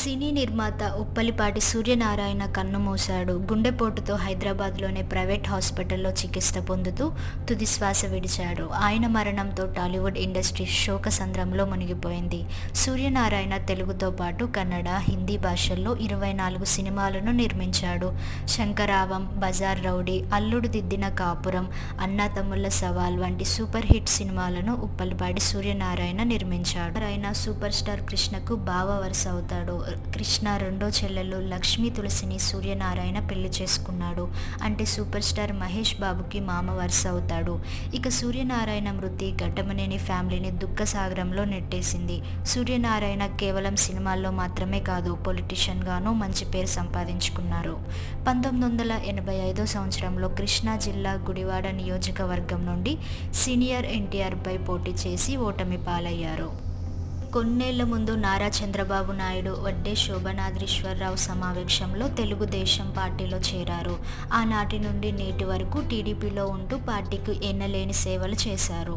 సినీ నిర్మాత ఉప్పలిపాటి సూర్యనారాయణ కన్నుమూశాడు. గుండెపోటుతో హైదరాబాద్లోని ప్రైవేట్ హాస్పిటల్లో చికిత్స పొందుతూ తుది శ్వాస విడిచాడు. ఆయన మరణంతో టాలీవుడ్ ఇండస్ట్రీ శోకసంద్రంలో మునిగిపోయింది. సూర్యనారాయణ తెలుగుతో పాటు కన్నడ హిందీ భాషల్లో ఇరవై నాలుగు సినిమాలను నిర్మించాడు. శంకరావం బజార్ రౌడీ అల్లుడు దిద్దిన కాపురం అన్నాతమ్ముళ్ళ సవాల్ వంటి సూపర్ హిట్ సినిమాలను ఉప్పలిపాటి సూర్యనారాయణ నిర్మించాడు. ఆయన సూపర్ స్టార్ కృష్ణకు భావ వరుస అవుతాడు. కృష్ణ రెండో చెల్లెలు లక్ష్మీ తులసిని సూర్యనారాయణ పెళ్ళి చేసుకున్నాడు. అంటే సూపర్ స్టార్ మహేష్ బాబుకి మామ వరుస అవుతాడు. ఇక సూర్యనారాయణ మృతి ఘటమనేని ఫ్యామిలీని దుఃఖసాగరంలో నెట్టేసింది. సూర్యనారాయణ కేవలం సినిమాల్లో మాత్రమే కాదు పొలిటీషియన్గానూ మంచి పేరు సంపాదించుకున్నారు. పంతొమ్మిది వందల ఎనభై ఐదో సంవత్సరంలో కృష్ణా జిల్లా గుడివాడ నియోజకవర్గం నుండి సీనియర్ ఎన్టీఆర్పై పోటీ చేసి ఓటమి పాలయ్యారు. కొన్నేళ్ళ ముందు నారా చంద్రబాబు నాయుడు వడ్డే శోభనాద్రీశ్వరరావు సమావేశంలో తెలుగుదేశం పార్టీలో చేరారు. ఆనాటి నుండి నేటి వరకు టీడీపీలో ఉంటూ పార్టీకి ఎన్నలేని సేవలు చేశారు.